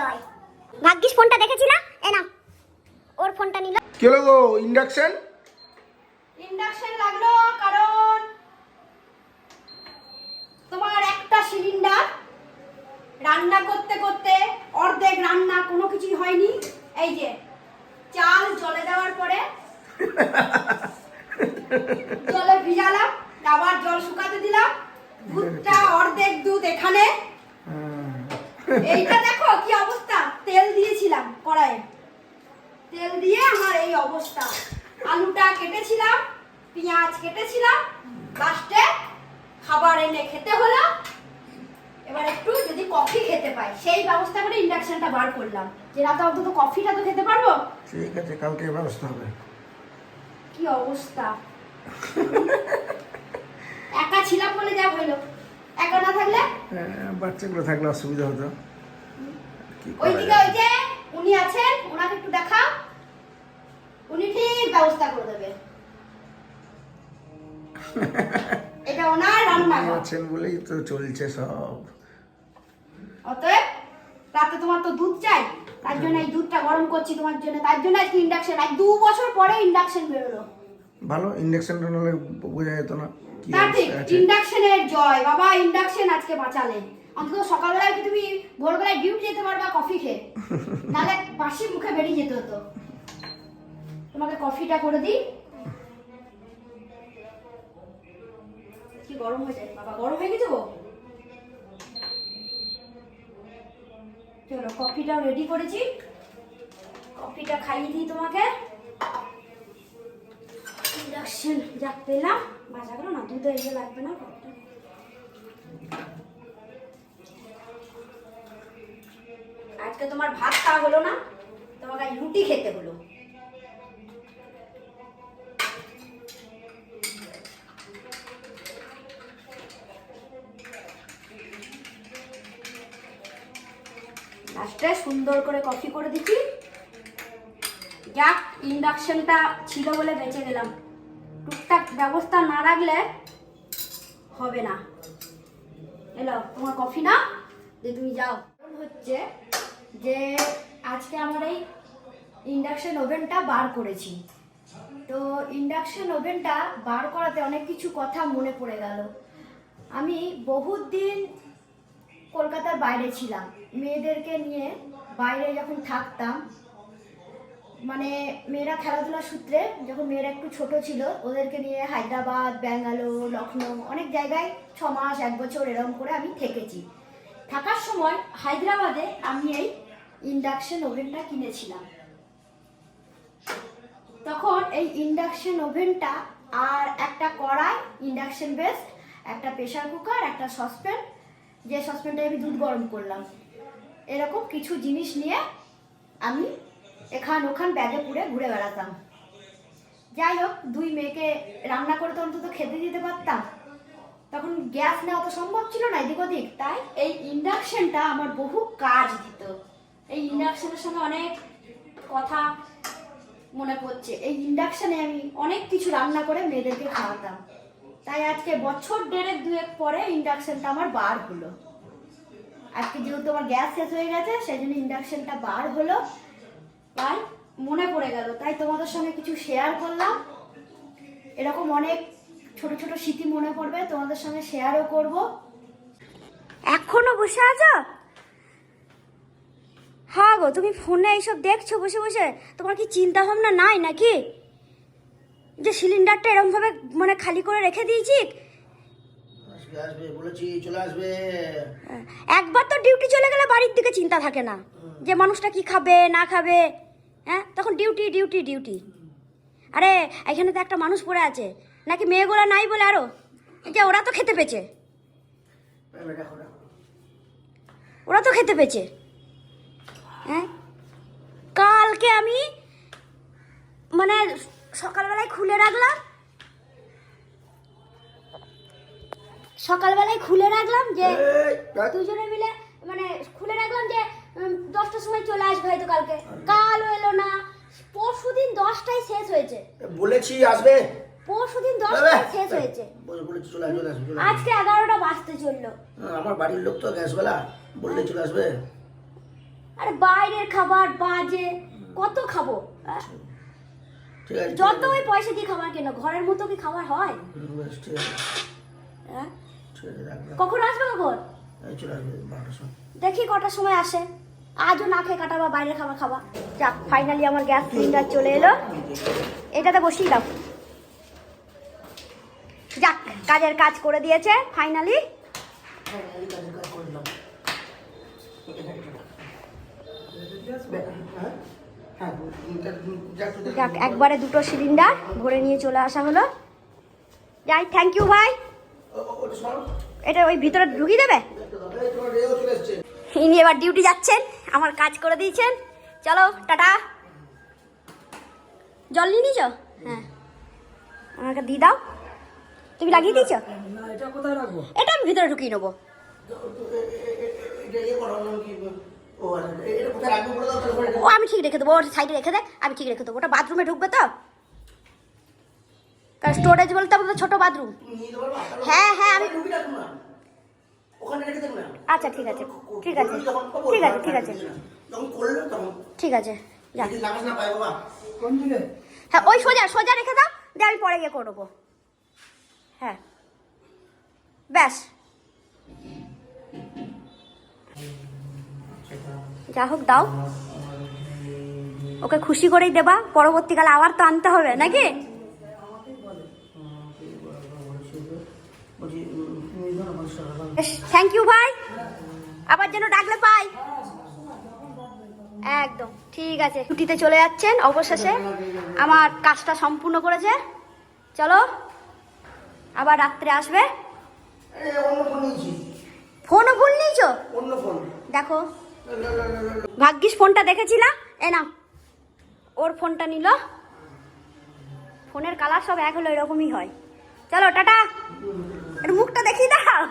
জয়। ভাগ্যিস ফোনটা দেখেছি না? এ না ওর ফোনটা নিল। কি হলো গো? ইন্ডাকশন ইন্ডাকশন লাগল কারণ তোমার একটা সিলিন্ডার রান্না করতে করতে অর্ধেক রান্না কোনো কিছুই হয়নি। এই যে চাল জলে দেওয়ার পরে জলে ভিজালাম আবার জল শুকাতে দিলাম। দুধটা অর্ধেক দুধ এখানে। এইটা কি অবস্থা? তেল দিয়েছিলাম কড়াইয়ে। তেল দিয়ে আমার এই অবস্থা। আলুটা কেটেছিলাম পেঁয়াজ কেটেছিলাম লাস্টে খাবার এনে খেতে হলো। এবার একটু যদি কফি খেতে পাই সেই ব্যবস্থা করে ইন্ডাকশনটা বার করলাম। যে রাতে অন্তত কফিটা তো খেতে পারব? ঠিক আছে কালকে ব্যবস্থা হবে। কি অবস্থা? একা ছিলাম বলে যা হইল একা না থাকলে? হ্যাঁ, বাচ্চাগুলো থাকলে অসুবিধা হতো। ওইদিকে ওই যে উনি আছেন ওনাকে একটু উনি ঠিক ব্যবস্থা করে দেবে। এটা ওনার রান্নাঘর আছেন বলেই তো চলছে সব। অতএব রাতে তোমার তো দুধ চাই তার জন্য এই দুধটা গরম করছি তোমার জন্য। তার জন্য আজকে ইন্ডাকশন আজ দু বছর পরে ইন্ডাকশন বেরোলো। ভালো ইন্ডাকশনটা নাহলে বোঝা যেত না ইন্ডাকশনের জয়। বাবা ইন্ডাকশন আজকে বাঁচালে। অন্তত সকালবেলায় কি তুমি ভোরবেলায় ডিউটি যেতে পারবা কফি খেয়ে? নাহলে বাসি মুখে বেরিয়ে যেতে হতো। তোমাকে কফিটা করে দিই। কি গরম হয়ে যায়? বাবা, গরম হয়ে গেছে গো? চলো, কফিটাও রেডি করেছি। কফিটা খাইয়ে দিই তোমাকে। ইন্ডাকশন যাক, পেলাম। বাজা গেল না, দুধে ইয়ে লাগবে না কফিটা। আজকে তোমার ভাত খাওয়া হলো না, তোমাকে রুটি খেতে হলো। লাস্টে সুন্দর করে কফি করে দিচ্ছি। যাক ইন্ডাকশনটা ছিল বলে বেঁচে গেলাম। টুকটাক ব্যবস্থা না রাখলে হবে না। এলো, তোমার কফি না যে তুমি যাও। হচ্ছে যে আজকে আমার এই ইন্ডাকশন ওভেনটা বার করেছি। তো ইন্ডাকশন ওভেনটা বার করাতে অনেক কিছু কথা মনে পড়ে গেল। আমি বহুত দিন কলকাতার বাইরে ছিলাম। মেয়েদেরকে নিয়ে বাইরে যখন থাকতাম মানে মেয়েরা খেলাধুলার সূত্রে যখন মেয়েরা একটু ছোট ছিল, ওদেরকে নিয়ে হায়দ্রাবাদ, ব্যাঙ্গালোর লখনৌ অনেক জায়গায় ছ মাস এক বছর এরকম করে আমি থেকেছি। থাকার সময় হায়দ্রাবাদে আমি এই ইন্ডাকশন ওভেনটা কিনেছিলাম। তখন এই ইন্ডাকশন ওভেনটা আর একটা কড়াই, ইন্ডাকশন বেস্ট, একটা প্রেশার কুকার, একটা সসপ্যান, যে সসপ্যানটায় আমি দুধ গরম করলাম। এরকম কিছু জিনিস নিয়ে আমি এখান ওখান ব্যাগে পুড়ে ঘুরে বেড়াতাম। যাই হোক, দুই মেয়েকে রান্না করে তো অন্তত খেতে দিতে পারতাম। তখন গ্যাস নেওয়া তো সম্ভব ছিল না এদিক ওদিক, তাই এই ইন্ডাকশনটা আমার বহু কাজ দিত। এই ইন্ডাকশনের সঙ্গে অনেক কথা মনে পড়ছে। এই ইন্ডাকশনে আমি অনেক কিছু রান্না করে মেয়েদেরকে খাওয়াতাম। তাই আজকে বছর দেড়েক দুয়েক পরে ইন্ডাকশনটা আমার বার হলো। আজকে যেহেতু আমার গ্যাস শেষ হয়ে গেছে সেই জন্য ইন্ডাকশনটা বার হলো। তাই মনে পড়ে গেল। তাই তোমাদের সঙ্গে কিছু শেয়ার করলাম। এরকম অনেক ছোট ছোট স্মৃতি মনে পড়বে, তোমাদের সঙ্গে শেয়ারও করব। এখনও বসে আছো? হ্যাঁ গো তুমি ফোনে এইসব দেখছ বসে বসে? তোমার কি চিন্তা ভাবনা নাই নাকি? যে সিলিন্ডারটা এরকমভাবে মানে খালি করে রেখে দিয়েছি? আসবে আসবে বলেছি চলে আসবে। একবার তো ডিউটি চলে গেলে বাড়ির দিকে চিন্তা থাকে না যে মানুষটা কি খাবে না খাবে। হ্যাঁ তখন ডিউটি ডিউটি ডিউটি। আরে এখানে তো একটা মানুষ পড়ে আছে নাকি মেয়েগুলো নাই বলে আরও? যে ওরা তো খেতে পেয়েছে। ওরা তো খেতে পেয়েছে। হ্যাঁ? কালকে আমি মানে সকালবেলায় খুলে রাখলাম। সকালবেলায় খুলে রাখলাম যে দুজনে মিলে মানে খুলে রাখলাম যে দশটার সময় চলে আসবে হয়তো কালকে। কালও এলো না। পরশু দিন দশটায় শেষ হয়েছে। বলেছি আসবে। পরশু দিন দশটায় শেষ হয়েছে। আজকে এগারোটা বাজতে চলল। হ্যাঁ, আমার বাড়ির লোক তো গ্যাস বেলা বললে চলে আসবে। আরে বাইরের খাবার বাজে। কত খাব? আছে যতই পয়সা দিয়ে খাবার কেন? ঘরের মতো কি খাবার হয়? হ্যাঁ? কখন আসবে কখন? দেখি কটার সময় আসে। আজও না খেয়ে কাটাবা বাইরের খাবার খাবা। যাক ফাইনালি আমার গ্যাস সিলিন্ডার চলে এলো। এটাতে বসিয়ে দাও। যাক, কাজের কাজ করে দিয়েছে ফাইনালি হ্যাঁ, এই কাজের কাজ করে দিলাম। হ্যাঁ? হ্যাঁ, যা- যা- যা- যাক একবারে দুটো সিলিন্ডার ভরে নিয়ে চলে আসা হলো যাই থ্যাংক ইউ ভাই। এটা ওই ভিতরে ঢুকিয়ে দেবে। ইনি এবার ডিউটি যাচ্ছেন আমার কাজ করে দিয়েছেন চলো টাটা জল নিয়ে নিয়েছ হ্যাঁ আমাকে দিয়ে দাও তুমি লাগিয়ে দিয়েছ এটা আমি ভিতরে ঢুকিয়ে নেব ও আচ্ছা, আমি ঠিক রেখে দেবো ওর সাইডে রেখে দে আমি ঠিক রেখে দেবো। ওটা বাথরুমে ঢুকবে তো? কারণ স্টোরেজ বলতে আমাদের ছোট বাথরুম। হ্যাঁ, হ্যাঁ, আমি- ওখানে ঢুকিয়ে রাখো না। ওখানে রেখে দেবে না। আচ্ছা ঠিক আছে ঠিক আছে ঠিক আছে ঠিক আছে। ঠিক আছে যা। যদি লাগাস না পাই বাবা। হ্যাঁ ওই সোজা সোজা রেখে দাও দিয়ে আমি পরে গিয়ে করব হ্যাঁ। ব্যাস। যা হোক দাও। ওকে খুশি করেই দেবা। পরবর্তীকালে আবার তো আনতে হবে নাকি। থ্যাংক ইউ ভাই আবার যেন ডাকলে পাই। একদম ঠিক আছে। ছুটিতে চলে যাচ্ছেন অবশেষে। আমার কাজটা সম্পূর্ণ করেছে। চলো আবার রাত্রে আসবে। ফোনও ভুল নিয়েছো? অন্য ফোন। দেখো। ভাগ্যিস ফোনটা দেখেছিলাম এ না ওর ফোনটা নিল। ফোনের কালার সব এক হলো এরকমই হয়। চলো, টাটা। এর মুখটা দেখি দাও।